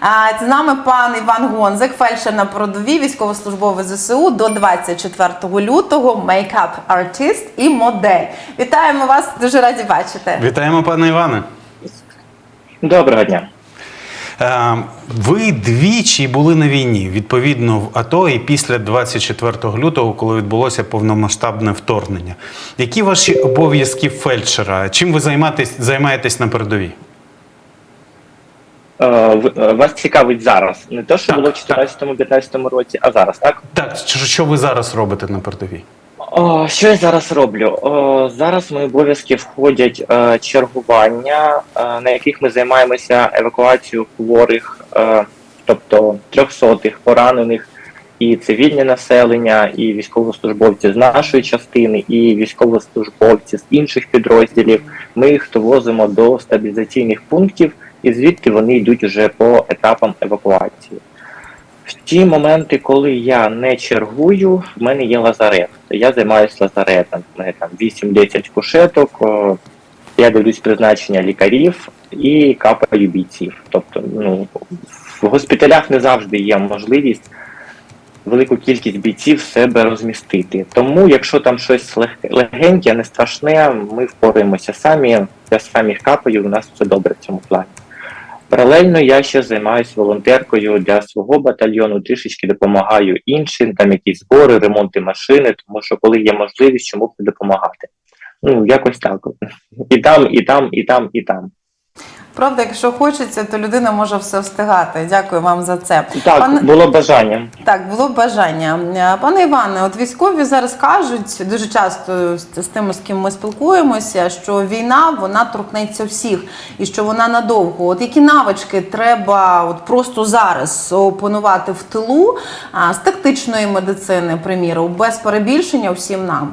А, З нами пан Іван Гонзик, фельдшер на передовій, військовослужбовець ЗСУ до 24 лютого, мейкап артист і модель. Вітаємо вас, дуже раді бачити. Вітаємо, пане Іване. Доброго дня. Е, Ви двічі були на війні, відповідно, в АТО і після 24 лютого, коли відбулося повномасштабне вторгнення. Які ваші обов'язки фельдшера? Чим ви займаєтесь, займаєтесь на передовій? Е, е, Вас цікавить зараз. Не те, що Так, було в 2014-2015 році, а зараз, так? Так, що, що ви зараз робите на передовій? О, що я зараз роблю? О, зараз в мої обов'язки входять е, чергування, е, на яких ми займаємося евакуацією хворих, е, тобто трьохсотих, поранених, і цивільне населення, і військовослужбовці з нашої частини, і військовослужбовці з інших підрозділів. Ми їх довозимо до стабілізаційних пунктів, і звідти вони йдуть уже по етапам евакуації. В ті моменти, коли я не чергую, в мене є лазарет. Я займаюся лазаретом. Там 8-10 кушеток, я дивлюсь призначення лікарів і капаю бійців. Тобто, ну, в госпіталях не завжди є можливість велику кількість бійців в себе розмістити. Тому, якщо там щось лег- легеньке, не страшне, ми впораємося самі. Я сам їх капаю, у нас все добре в цьому плані. Паралельно я ще займаюся волонтеркою для свого батальйону, трішечки допомагаю іншим, там якісь збори, ремонти машини, тому що коли є можливість, чому б не допомагати. Ну, якось так. І там, і там, і там, і там. Правда, якщо хочеться, то людина може все встигати. Дякую вам за це. Так, Пане- було бажання. Так, було бажання. Е, Пане Іване, от військові зараз кажуть дуже часто з з тими, з ким ми спілкуємося, що війна вона торкнеться всіх і що вона надовго. От які навички треба от просто зараз опанувати в тилу а, з тактичної медицини, приміру, без перебільшення всім нам.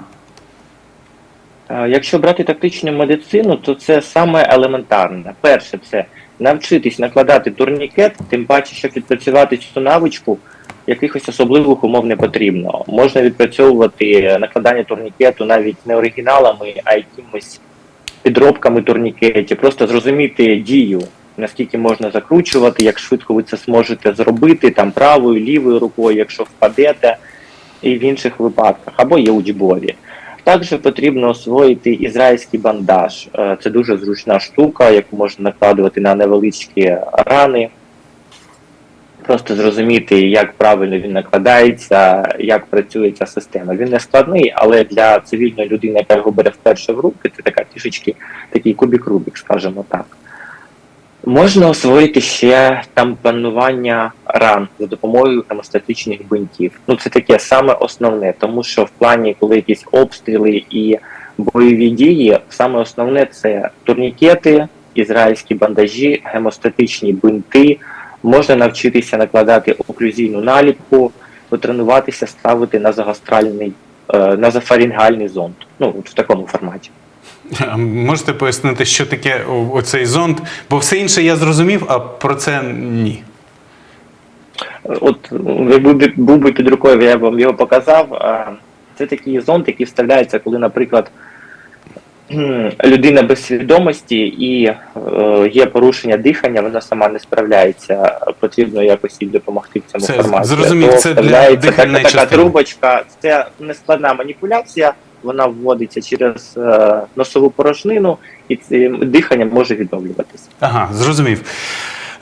Е, Якщо брати тактичну медицину, то це саме елементарне. Перше, це навчитись накладати турнікет, тим паче, щоб відпрацювати цю навичку, якихось особливих умов не потрібно. Можна відпрацьовувати накладання турнікету навіть не оригіналами, а якимось підробками турнікетів, просто зрозуміти дію, наскільки можна закручувати, як швидко ви це зможете зробити там правою, лівою рукою, якщо впадете, і в інших випадках, або є учбові. Також потрібно освоїти ізраїльський бандаж. Е, Це дуже зручна штука, яку можна накладувати на невеличкі рани. Просто зрозуміти, як правильно він накладається, як працює ця система. Він не складний, але для цивільної людини, яка його бере вперше в руки, це така трішечки такий кубік Рубік, скажімо так. Можна освоїти ще тампонування ран за допомогою хемостатичних бинтів. Ну це таке саме основне, тому що в плані, коли якісь обстріли і бойові дії, саме основне це турнікети, ізраїльські бандажі, гемостатичні бинти. Можна навчитися накладати оклюзійну наліпку, потренуватися ставити на загастральний, е, на зафарінгальний зонд. Ну в такому форматі. Можете пояснити, що таке оцей зонд? Бо все інше я зрозумів, а про це ні. От ви був би, під рукою, я вам його показав. Це такий зонд, який вставляється, коли, наприклад, людина без свідомості і е, є порушення дихання, вона сама не справляється. Потрібно якось їй допомогти в цьому Це форматі. зрозумів, це для дихальної така, така трубочка. Це нескладна маніпуляція. Вона вводиться через е, носову порожнину, і цим дихання може відновлюватися. Ага, зрозумів.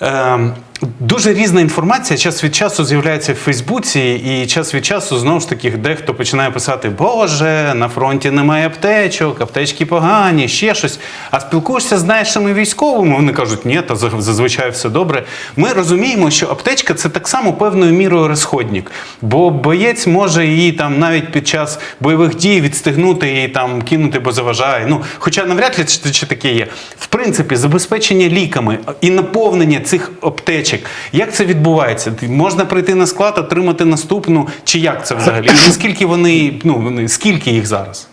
Ем, дуже різна інформація час від часу з'являється в Фейсбуці, і час від часу знову ж таки дехто починає писати: Боже, на фронті немає аптечок, аптечки погані, ще щось. А спілкуєшся з нашими військовими, вони кажуть, ні, та зазвичай все добре. Ми розуміємо, що аптечка це так само певною мірою розходник, бо боєць може її там навіть під час бойових дій відстигнути і там кинути, бо заважає. Ну, хоча навряд ли чи таке є. В принципі, забезпечення ліками і наповнення цих аптечок. Як це відбувається? Можна прийти на склад, отримати наступну, чи як це взагалі? Наскільки вони, ну скільки їх зараз?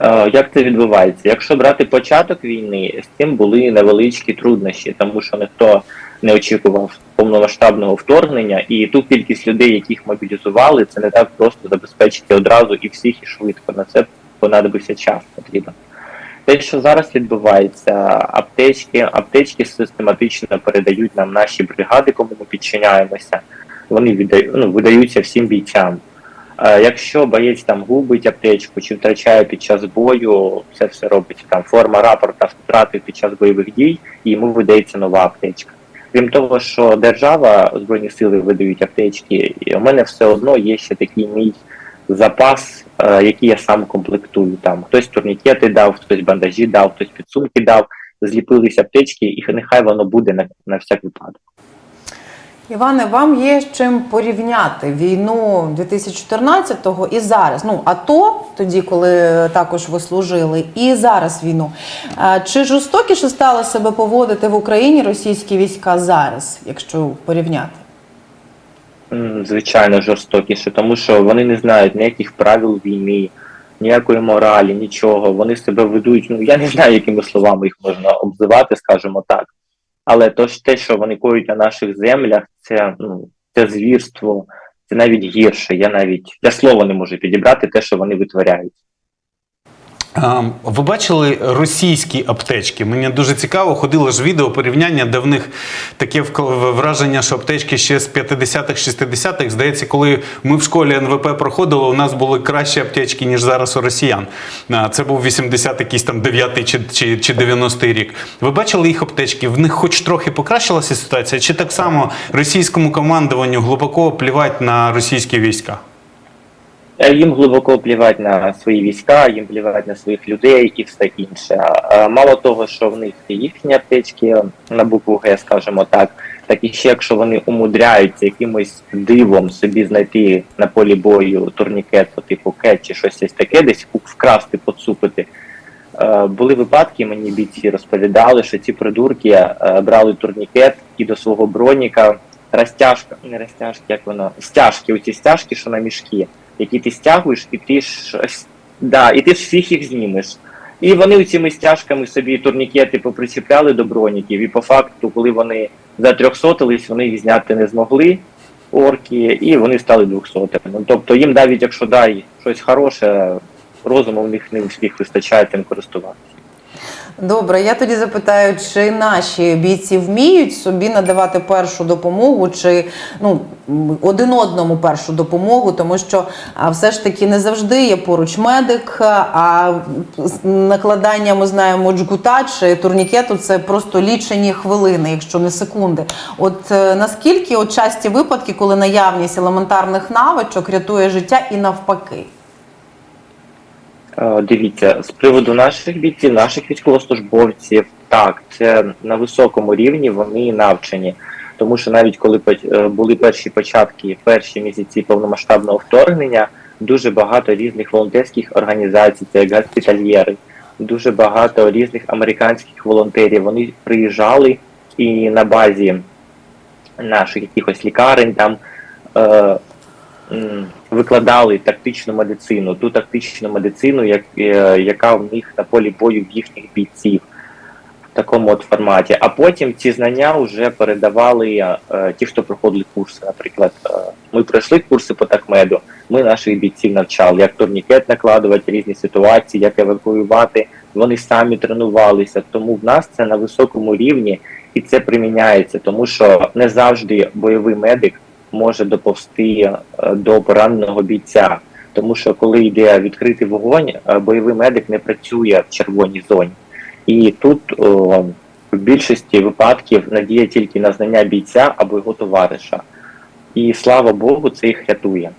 Е, Як це відбувається? Якщо брати початок війни, з цим були невеличкі труднощі, тому що ніхто не очікував повномасштабного вторгнення, і ту кількість людей, яких мобілізували, це не так просто забезпечити одразу і всіх, і швидко. На це понадобився час потрібен. Те, що зараз відбувається, аптечки, аптечки систематично передають нам наші бригади, кому ми підчиняємося. Вони віддають, ну, видаються всім бійцям. Е, Якщо боєць там губить аптечку чи втрачає під час бою, це все робиться там форма рапорта втрати під час бойових дій, і йому видається нова аптечка. Крім того, що держава збройні сили видають аптечки, і у мене все одно є ще такий мій запас, е, який я сам комплектую. Там хтось турнікети дав, хтось бандажі дав, хтось підсумки дав, зліпились аптечки, і нехай воно буде на, на всяк випадок. Іване, вам є чим порівняти війну 2014-го і зараз. Ну, АТО, тоді, коли також ви служили, і зараз війну. Чи жорстокіше стало себе поводити в Україні російські війська зараз, якщо порівняти? Звичайно, жорстокіше, тому що вони не знають ніяких правил війни, ніякої моралі, нічого. Вони себе ведуть. Ну я не знаю, якими словами їх можна обзивати, скажімо так. Але то ж те, що вони коють на наших землях, це ну це звірство, це навіть гірше. Я навіть я слова не можу підібрати те, що вони витворяють. А, Ви бачили російські аптечки? Мені дуже цікаво, ходило ж відео порівняння, де в них таке враження, що аптечки ще з 50-х, 60-х. Здається, коли ми в школі НВП проходили, у нас були кращі аптечки, ніж зараз у росіян. Це був 80 якийсь там 9 чи, чи, чи 90 рік. Ви бачили їх аптечки? В них хоч трохи покращилася ситуація? Чи так само російському командуванню глибоко плівать на російські війська? Е, Їм глибоко плівать на свої війська, їм плівать на своїх людей і все інше. Мало того, що в них їхні аптечки на букву Г, скажімо так, так і ще якщо вони умудряються якимось дивом собі знайти на полі бою турнікет по типу кет чи щось таке, десь вкрасти, поцупити. Е, Були випадки, мені бійці розповідали, що ці придурки е, брали турнікет і до свого броніка розтяжка, не розтяжки, як воно, стяжки, оці стяжки, що на мішки які ти стягуєш, і ти ж да, і ти ж всіх їх знімеш. І вони цими стяжками собі турнікети попричіпляли до броніків, і по факту, коли вони затрьохсотились, вони їх зняти не змогли, орки, і вони стали двохсотими. Тобто їм навіть якщо дай щось хороше, розуму в них не всіх вистачає цим користуватися. Добре, я тоді запитаю, чи наші бійці вміють собі надавати першу допомогу, чи ну один одному першу допомогу, тому що все ж таки не завжди є поруч медик, а накладання ми знаємо джгута чи турнікету це просто лічені хвилини, якщо не секунди. От е, наскільки от часті випадки, коли наявність елементарних навичок рятує життя і навпаки? Е, Дивіться, з приводу наших бійців, наших військовослужбовців, так, це на високому рівні вони навчені. Тому що навіть коли е, були перші початки, перші місяці повномасштабного вторгнення, дуже багато різних волонтерських організацій, це госпітальєри, дуже багато різних американських волонтерів. Вони приїжджали і на базі наших якихось лікарень там. Е, викладали тактичну медицину, ту тактичну медицину, як, е, яка в них на полі бою їхніх бійців в такому от форматі. А потім ці знання вже передавали е, ті, хто проходили курси. Наприклад, е, ми пройшли курси по такмеду, ми наших бійців навчали, як турнікет накладувати, різні ситуації, як евакуювати. Вони самі тренувалися. Тому в нас це на високому рівні і це приміняється, тому що не завжди бойовий медик може доповсти е, до пораненого бійця. Тому що коли йде відкритий вогонь, е, бойовий медик не працює в червоній зоні. І тут о, в більшості випадків надія тільки на знання бійця або його товариша. І слава Богу, це їх рятує.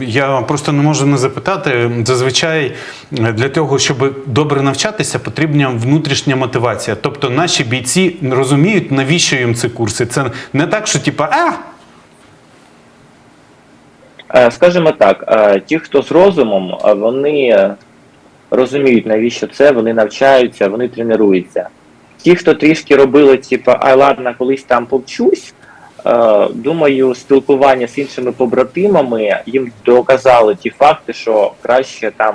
Я просто не можу не запитати. Зазвичай е, для того, щоб добре навчатися, потрібна внутрішня мотивація. Тобто наші бійці розуміють, навіщо їм ці курси. Це не так, що типа а. Е, Скажімо так, е, ті, хто з розумом, е, вони розуміють, навіщо це, вони навчаються, вони тренуються. Ті, хто трішки робили, типу, ай ладно, колись там повчусь, думаю, спілкування з іншими побратимами їм доказали ті факти, що краще там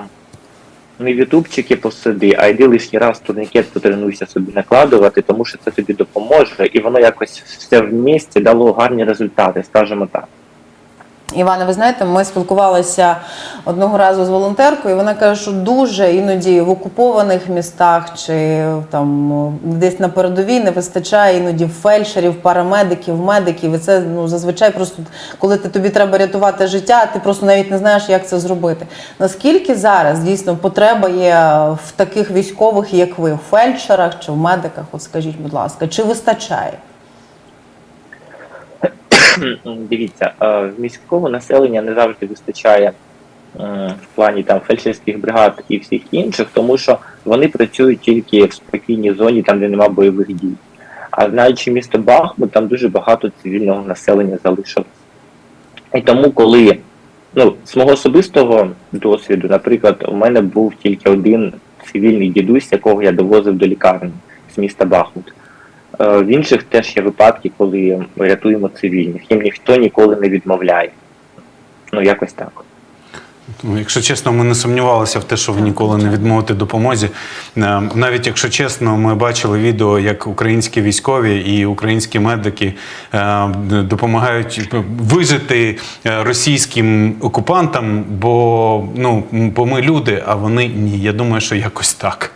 не ютубчики посиди, а йди лишній раз турнікет потренуйся собі накладувати, тому що це тобі допоможе, і воно якось все в місті дало гарні результати, скажімо так. Іване, ви знаєте, ми спілкувалися одного разу з волонтеркою. і Вона каже, що дуже іноді в окупованих містах чи там десь на передовій не вистачає іноді фельдшерів, парамедиків, медиків. І це ну зазвичай просто коли ти тобі треба рятувати життя, ти просто навіть не знаєш, як це зробити. Наскільки зараз дійсно потреба є в таких військових, як ви, в фельдшерах чи в медиках? От скажіть, будь ласка, чи вистачає? Дивіться, е, міського населення не завжди вистачає в плані там фельдшерських бригад і всіх інших, тому що вони працюють тільки в спокійній зоні, там де нема бойових дій. А знаючи місто Бахмут, там дуже багато цивільного населення залишилось. І тому, коли ну, з мого особистого досвіду, наприклад, у мене був тільки один цивільний дідусь, якого я довозив до лікарні з міста Бахмут. Е, В інших теж є випадки, коли ми рятуємо цивільних. Їм ніхто ніколи не відмовляє. Ну, якось так. Ну, якщо чесно, ми не сумнівалися в те, що ви ніколи не відмовите допомозі. Е, Навіть якщо чесно, ми бачили відео, як українські військові і українські медики е, допомагають вижити російським окупантам, бо ну бо ми люди, а вони ні. Я думаю, що якось так.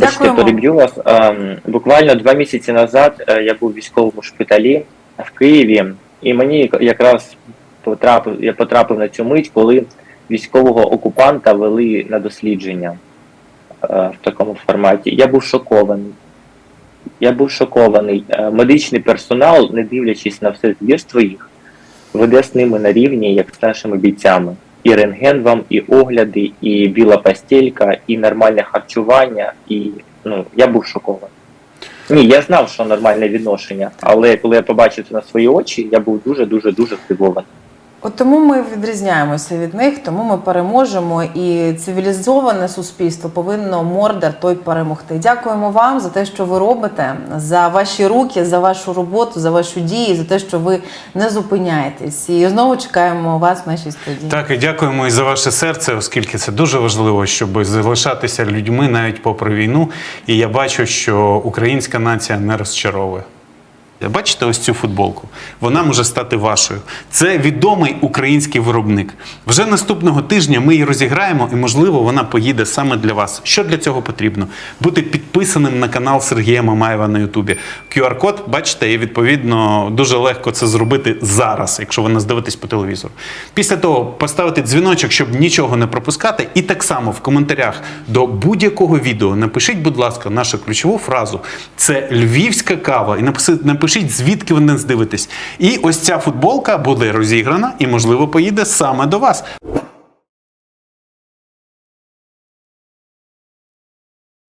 Бачите, переб'ю вас. Ем, Буквально два місяці назад е, я був в військовому шпиталі в Києві, і мені якраз потрапив, я потрапив на цю мить, коли військового окупанта вели на дослідження е, в такому форматі. Я був шокований. Я був шокований. Е, Медичний персонал, не дивлячись на все звірство їх, веде з ними на рівні, як з нашими бійцями. І рентген вам, і огляди, і біла постілька, і нормальне харчування. І ну я був шокований. Ні, я знав, що нормальне відношення, але коли я побачив це на свої очі, я був дуже дуже дуже здивований. От тому ми відрізняємося від них, тому ми переможемо, і цивілізоване суспільство повинно мордер той перемогти. Дякуємо вам за те, що ви робите, за ваші руки, за вашу роботу, за вашу дію, за те, що ви не зупиняєтесь. І знову чекаємо вас в нашій студії. Так, і дякуємо і за ваше серце, оскільки це дуже важливо, щоб залишатися людьми навіть попри війну. І я бачу, що українська нація не розчаровує. Бачите ось цю футболку? Вона може стати вашою. Це відомий український виробник. Вже наступного тижня ми її розіграємо, і, можливо, вона поїде саме для вас. Що для цього потрібно? Бути підписаним на канал Сергія Мамаєва на Ютубі. QR-код, бачите, і відповідно дуже легко це зробити зараз, якщо ви нас дивитесь по телевізору. Після того поставити дзвіночок, щоб нічого не пропускати. І так само в коментарях до будь-якого відео напишіть, будь ласка, нашу ключову фразу. Це львівська кава. І напишіть, напишіть, звідки ви нас дивитесь. І ось ця футболка буде розіграна і, можливо, поїде саме до вас.